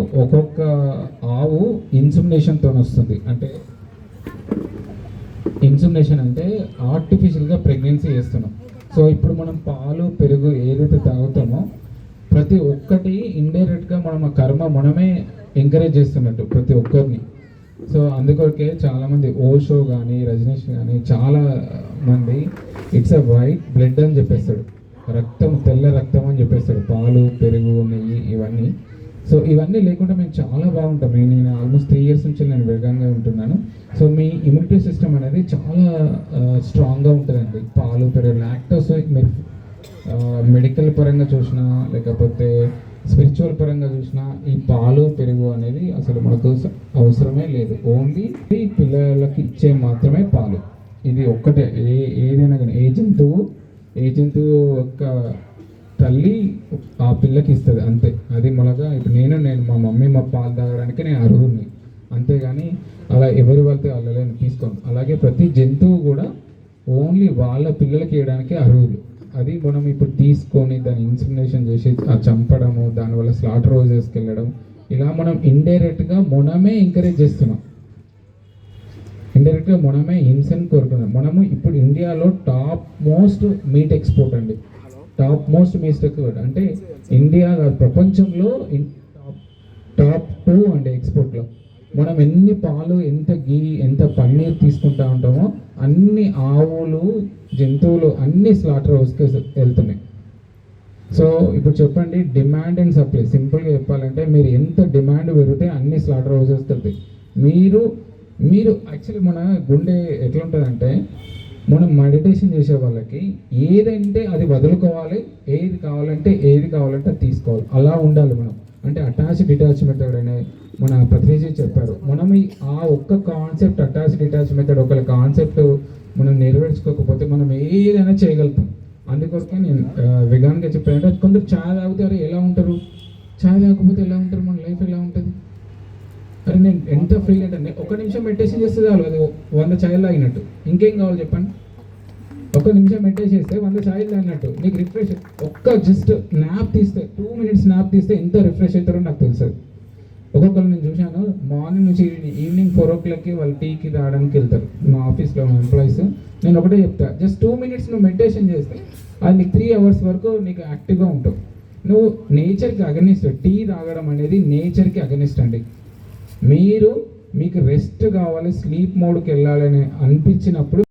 ఒక్కొక్క ఆవు ఇన్సుమినేషన్తో వస్తుంది. అంటే ఇన్సుమినేషన్ అంటే ఆర్టిఫిషియల్గా ప్రెగ్నెన్సీ చేస్తున్నాం. సో ఇప్పుడు మనం పాలు పెరుగు ఏదైతే తాగుతామో ప్రతి ఒక్కటి ఇండైరెక్ట్గా మనం ఆ కర్మ మనమే ఎంకరేజ్ చేస్తున్నట్టు ప్రతి ఒక్కరిని. సో అందుకొరకే చాలామంది ఓషో కానీ రజనీష్ కానీ చాలా మంది ఇట్స్ అ వైట్ బ్లడ్ అని చెప్పేస్తాడు. రక్తం తెల్ల రక్తం అని చెప్పేస్తాడు. పాలు పెరుగు ఇవన్నీ లేకుండా మేము చాలా బాగుంటాం. నేను నేను ఆల్మోస్ట్ త్రీ ఇయర్స్ నుంచి నేను వేగంగా ఉంటున్నాను. సో మీ ఇమ్యూనిటీ సిస్టమ్ అనేది చాలా స్ట్రాంగ్గా ఉంటుందండి. పాలు పెరుగు లాక్టోస్ మీరు మెడికల్ పరంగా చూసినా లేకపోతే స్పిరిచువల్ పరంగా చూసినా ఈ పాలు పెరుగు అనేది అసలు మనకు అవసరమే లేదు. ఓన్లీ పిల్లలకి ఇచ్చే మాత్రమే పాలు. ఇది ఒక్కటే. ఏ ఏదైనా కానీ ఏ జంతువు ఏ జంతువు యొక్క తల్లి ఆ పిల్లకి ఇస్తుంది అంతే. అది మొలగా ఇప్పుడు నేను నేను మా మమ్మీ మా పాలు తాగడానికి నేను అర్హుడిని. అంతేగాని అలా ఎవరి వెళ్తే వాళ్ళని తీసుకోను. అలాగే ప్రతి జంతువు కూడా ఓన్లీ వాళ్ళ పిల్లలకి ఇవ్వడానికి అర్హులు. అది మనం ఇప్పుడు తీసుకొని దాన్ని ఇన్సిమినేషన్ చేసి ఆ చంపడము దానివల్ల స్లాటర్ రోజెస్కి వెళ్ళడం ఇలా మనం ఇండైరెక్ట్గా మనమే ఎంకరేజ్ చేస్తున్నాం. ఇండైరెక్ట్గా మనమే హింసను కోరుకున్నాం. మనము ఇప్పుడు ఇండియాలో టాప్ మోస్ట్ మీట్ ఎక్స్పోర్ట్ అండి. టాప్ మోస్ట్ మిస్ రికవర్డ్ అంటే ఇండియా ప్రపంచంలో టాప్ టాప్ టూ అండి ఎక్స్పోర్ట్లో. మనం ఎన్ని పాలు ఎంత గీ ఎంత పన్నీర్ తీసుకుంటా ఉంటామో అన్ని ఆవులు జంతువులు అన్ని స్లాటర్ హౌస్కి వెళ్తున్నాయి. సో ఇప్పుడు చెప్పండి డిమాండ్ అండ్ సప్లై సింపుల్గా చెప్పాలంటే మీరు ఎంత డిమాండ్ పెరిగితే అన్ని స్లాటర్ హౌసెస్ వెళ్తాయి. మీరు మీరు యాక్చువల్లీ మన గుండె ఎట్లుంటుందంటే మనం మెడిటేషన్ చేసే వాళ్ళకి ఏదంటే అది వదులుకోవాలి ఏది కావాలంటే ఏది కావాలంటే అది తీసుకోవాలి. అలా ఉండాలి మనం. అంటే అటాచ్ డిటాచ్ మెథడ్ అనే మన ప్రతినిధి చెప్పారు. మనం ఆ ఒక్క కాన్సెప్ట్ అటాచ్ డిటాచ్ మెథడ్ ఒక కాన్సెప్ట్ మనం నెరవేర్చుకోకపోతే మనం ఏదైనా చేయగలుగుతాం. అందుకోసమే నేను వెగాన్గా చెప్పానంటే కొందరు ఛాయ్ తాగుతారు ఎలా ఉంటారు? ఛాయ్ తాగకపోతే ఎలా ఉంటారు? మన లైఫ్ ఎలా ఉంటుంది? అరే నేను ఎంత ఫ్రీ అంటే ఒక నిమిషం మెడిటేషన్ చేస్తే చాలు. అది వంద ఛాయలు తాగినట్టు ఇంకేం కావాలి చెప్పండి? ఒక్క నిమిషం మెడిటేషన్ చేస్తే వంద ఛాయిల్ అన్నట్టు. నీకు రిఫ్రెష్ ఒక్క జస్ట్ నాప్ తీస్తే టూ మినిట్స్ నాప్ తీస్తే ఎంత రిఫ్రెష్ అవుతారో నాకు తెలుసు. ఒక్కొక్కరు నేను చూశాను మార్నింగ్ నుంచి ఈవినింగ్ ఫోర్ ఓ క్లాక్కి వాళ్ళు టీకి తాగడానికి వెళ్తారు. మా ఆఫీస్లో మా ఎంప్లాయీస్ నేను ఒకటే చెప్తా జస్ట్ టూ మినిట్స్ నువ్వు మెడిటేషన్ చేస్తే అది నీకు త్రీ అవర్స్ వరకు నీకు యాక్టివ్గా ఉంటావు. నువ్వు నేచర్కి అగనిస్ట్ టీ తాగడం అనేది నేచర్కి అగనిస్ట్ అండి. మీరు మీకు రెస్ట్ కావాలి స్లీప్ మోడ్కి వెళ్ళాలని అనిపించినప్పుడు